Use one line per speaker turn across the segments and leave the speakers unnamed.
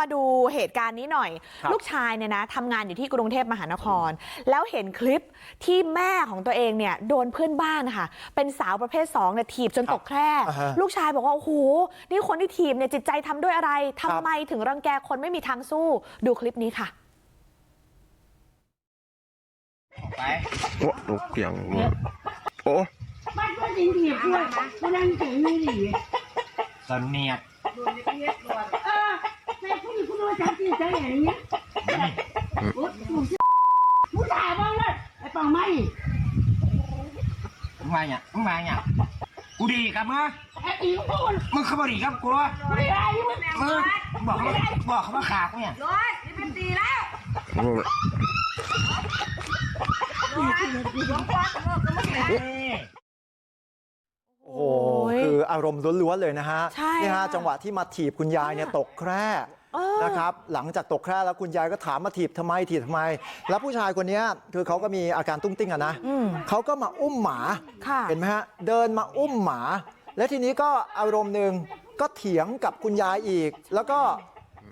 มาดูเหตุการณ์นี้หน่อย
ครับ
ลูกชายเนี่ยนะทำงานอยู่ที่กรุงเทพมหานคร แล้วเห็นคลิปที่แม่ของตัวเองเนี่ยโดนเพื่อนบ้านค่ะ เป็นสาวประเภท2เนี่ยถีบจนตกแคร่
อ่าฮะ
ลูกชายบอกว่าโอ้โหนี่คนที่ถีบเนี่ยจิตใจทำด้วยอะไรทำ
ครับ
ไมถึงรังแกคนไม่มีทางสู้ดูคลิปนี้ค่ะ
ไป
โอ้ตกเสียงโอ้
มันก็ยิงถีบด้วยมันนั่งเก่งไม่ดี
สนเนียด
เออแต่ผู้หญิ งคุณรู้จักที่ใจอย่างนี้อุ๊ยผู้ชายบ้างเลยไอ้ปังไม่
มึงมาเนี่ยมึงมาเนี่ยกูดีกับมึง
ไอ้อีกคน
มึงเขาบดีกับกู
ไม่ได้มัน
มึงบอกเขาบอกเขาว่าขากูเนี่ย
โอ้
โอ้โหคืออารมณ์ล้วนๆเลยนะฮะ
ใช่
นี่ฮะ
ค่ะ
จังหวะที่มาถีบคุณยายเนี่ยตกแคร่
เออ
นะครับหลังจากตกแคร่แล้วคุณยายก็ถามมาถีบทำไมถีบทำไมแล้วผู้ชายคนเนี้ยคือเขาก็มีอาการตุ้งติ้งอะนะ
อืม
เขาก็มาอุ้มหมา
ค่ะ
เห็นไหมฮะเดินมาอุ้มหมาและทีนี้ก็อารมณ์หนึ่งก็เถียงกับคุณยายอีก แล้วก็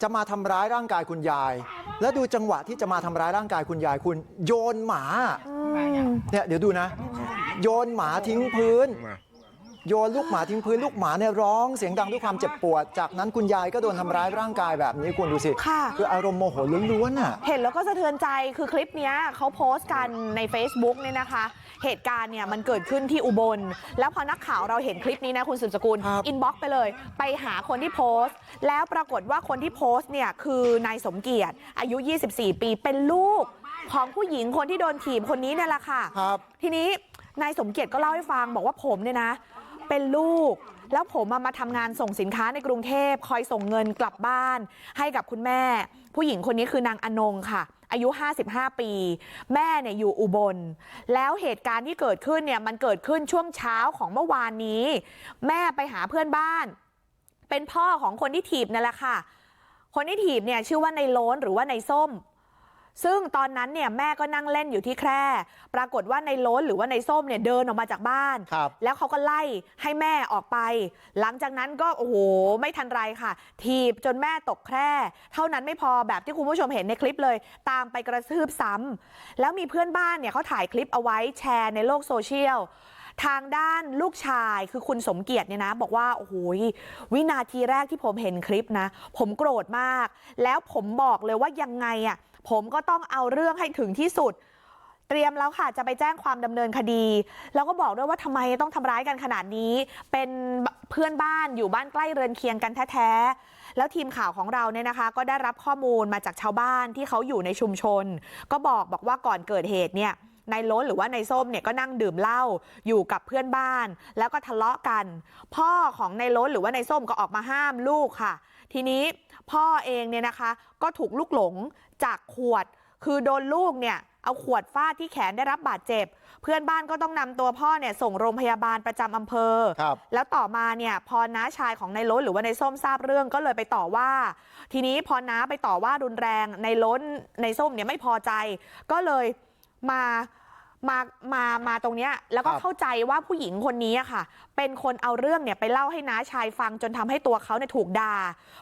จะมาทำร้ายร่างกายคุณยาย แล้วดูจังหวะที่จะมาทำร้ายร่างกายคุณยายคุณโยนหมา
อืม
เนี่ยเดี๋ยวดูนะ โยนหมาทิ้งพื้น
มา
โยนลูกหมาทิ้งพื้นลูกหมาเนี่ยร้องเสียงดังด้วยความเจ็บปวด จากนั้นคุณยายก็โดนทำร้ายร่างกายแบบนี้คุณดูสิ
ค่ะ
คืออารมณ์โมโหล้วนๆน่ะ
เห็นแล้วก็สะเทือนใจคือคลิปเนี้ยเขาโพสต์กันใน Facebook เนี่ยนะคะ เหตุการณ์เนี่ยมันเกิดขึ้นที่อุบล แล้วพอนักข่าวเราเห็นคลิปนี้นะคุณสืบสกุล
ครับ
อินบ็อกไปเลย ไปหาคนที่โพสต์ แล้วปรากฏว่าคนที่โพสต์เนี่ยคือนายสมเกียรติอายุ 24 ปีเป็นลูกของผู้หญิงคนที่โดนถีบคนนี้เนี่ยแหละค่ะ
ครับ
ทีนี้นายสมเกียรติก็เล่าให้ฟังบอกว่าผมเนี่ยนะ เป็นลูกแล้วผมอะมาทำงานส่งสินค้าในกรุงเทพคอยส่งเงินกลับบ้านให้กับคุณแม่ผู้หญิงคนนี้คือนางอนงค่ะ อายุ55ปีแม่เนี่ยอยู่อุบล แล้วเหตุการณ์ที่เกิดขึ้นเนี่ยมันเกิดขึ้นช่วงเช้าของเมื่อวานนี้ แม่ไปหาเพื่อนบ้าน เป็นพ่อของคนที่ถีบนั่นแหละค่ะ คนที่ถีบเนี่ยชื่อว่าในโล้นหรือว่าในส้ม ซึ่งตอนนั้นเนี่ยแม่ก็นั่งเล่นอยู่ที่แคร่ปรากฏว่าในโล้นหรือว่าในส้มเนี่ยเดินออกมาจากบ้าน
ครับ
แล้วเขาก็ไล่ให้แม่ออกไป หลังจากนั้นก็โอ้โหไม่ทันไรค่ะ ถีบจนแม่ตกแคร่ เท่านั้นไม่พอแบบที่คุณผู้ชมเห็นในคลิปเลย ตามไปกระทืบซ้ำแล้วมีเพื่อนบ้านเนี่ยเขาถ่ายคลิปเอาไว้แชร์ในโลกโซเชียล ทางด้านลูกชายคือคุณสมเกียรติเนี่ยนะบอกว่าโอ้โหวินาทีแรกที่ผมเห็นคลิปนะผมโกรธมาก แล้วผมบอกเลยว่ายังไงอะผมก็ต้องเอาเรื่องให้ถึงที่สุด เตรียมแล้วค่ะจะไปแจ้งความดำเนินคดี แล้วก็บอกด้วยว่าทำไมต้องทำร้ายกันขนาดนี้ เป็นเพื่อนบ้านอยู่บ้านใกล้เรือนเคียงกันแท้ๆแล้วทีมข่าวของเราเนี่ยนะคะ ก็ได้รับข้อมูลมาจากชาวบ้านที่เขาอยู่ในชุมชน ก็บอกบอกว่าก่อนเกิดเหตุเนี่ย ล้นหรือว่านายส้มเนี่ยก็นั่งดื่มเหล้าอยู่กับเพื่อนบ้านแล้วก็ทะเลาะกันพ่อของนายโล้นหรือว่านายส้มก็ออกมาห้ามลูกค่ะทีนี้พ่อเองเนี่ยนะคะก็ถูกลูกหลงจากขวดคือโดนลูกเนี่ยเอาขวดฟาดที่แขนได้รับบาดเจ็บเพื่อนบ้านก็ต้องนำตัวพ่อเนี่ยส่งโรงพยาบาลประจำอำเภอ
ครับ
แล้วต่อมาเนี่ยพอน้าชายของนายล้นหรือว่าในายส้มทราบเรื่องก็เลยไปต่อว่าทีนี้พอน้าไปต่อว่ารุนแรงในายล้นในายส้มเนี่ยไม่พอใจก็เลย มามามามาตรงเนี้ยแล้วก็
ครับ
เข้าใจว่าผู้หญิงคนนี้อะค่ะเป็นคนเอาเรื่องเนี่ยไปเล่าให้น้าชายฟังจนทำให้ตัวเขาเนี่ยถูกด่า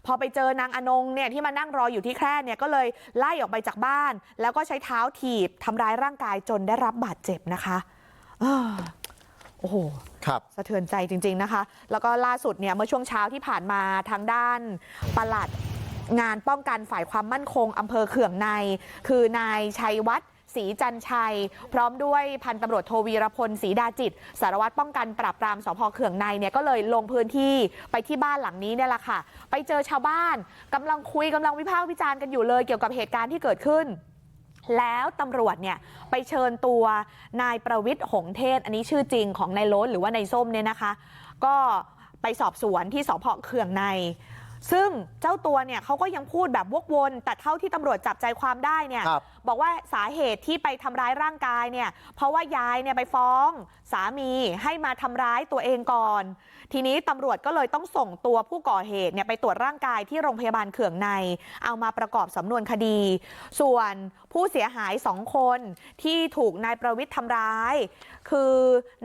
พอไปเจอนางอนงเนี่ยที่มานั่งรออยู่ที่แคร่เนี่ยก็เลยไล่ออกไปจากบ้าน แล้วก็ใช้เท้าถีบทำร้ายร่างกายจนได้รับบาดเจ็บนะคะอ้าโอ้โห
ครับ
สะเทือนใจจริง ๆนะคะ แล้วก็ล่าสุดเนี่ยเมื่อช่วงเช้าที่ผ่านมาทางด้านปลัดงานป้องกันฝ่ายความมั่นคงอำเภอเขื่องใน คือนายชัยวัฒน์ ศรีจันชัย พร้อมด้วยพันตำรวจโทวีรพลศรีดาจิต สารวัตรป้องกันปราบปรามสพเขื่องในเนี่ยก็เลยลงพื้นที่ไปที่บ้านหลังนี้เนี่ยแหละค่ะ ไปเจอชาวบ้านกำลังคุยกำลังวิพากษ์วิจารณ์กันอยู่เลยเกี่ยวกับเหตุการณ์ที่เกิดขึ้น แล้วตำรวจเนี่ยไปเชิญตัวนายประวิทย์หงเทศ อันนี้ชื่อจริงของนายโล้นหรือว่านายส้มเนี่ยนะคะ ก็ไปสอบสวนที่สพเขื่องใน ซึ่งเจ้าตัวเนี่ยเขาก็ยังพูดแบบวกวนแต่เท่าที่ตำรวจจับใจความได้เนี่ย
ครับ
บอกว่าสาเหตุที่ไปทำร้ายร่างกายเนี่ยเพราะว่ายายเนี่ยไปฟ้องสามีให้มาทำร้ายตัวเองก่อนทีนี้ตำรวจก็เลยต้องส่งตัวผู้ก่อเหตุเนี่ยไปตรวจร่างกายที่โรงพยาบาลเขื่องในเอามาประกอบสำนวนคดีส่วนผู้เสียหายสองคนที่ถูกนายประวิทย์ทำร้ายคือ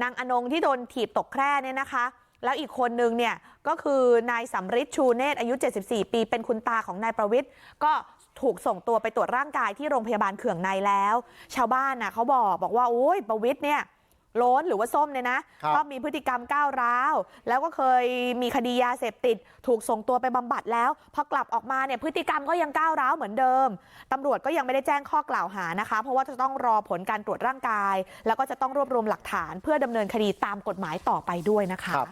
นางอนงที่โดนถีบตกแคร่เนี่ยนะคะ แล้วอีกคนนึงเนี่ยก็คือนายสำริดชูเนตรอายุ74ปีเป็นคุณตาของนายประวิทย์ก็ถูกส่งตัวไปตรวจร่างกายที่โรงพยาบาลเขื่องในแล้วชาวบ้านน่ะเขาบอกบอกว่าโอ้ยประวิทย์เนี่ย โล้นหรือว่าส้มเนี่ยนะครับก็มีพฤติกรรมก้าวร้าวแล้วก็เคยมีคดียาเสพติดถูกส่งตัวไปบำบัดแล้วพอกลับออกมาเนี่ยพฤติกรรมก็ยังก้าวร้าวเหมือนเดิมตำรวจก็ยังไม่ได้แจ้งข้อกล่าวหานะคะ เพราะว่าจะต้องรอผลการตรวจร่างกาย แล้วก็จะต้องรวบรวมหลักฐานเพื่อดำเนินคดีตามกฎหมายต่อไปด้วยนะคะ
ครับ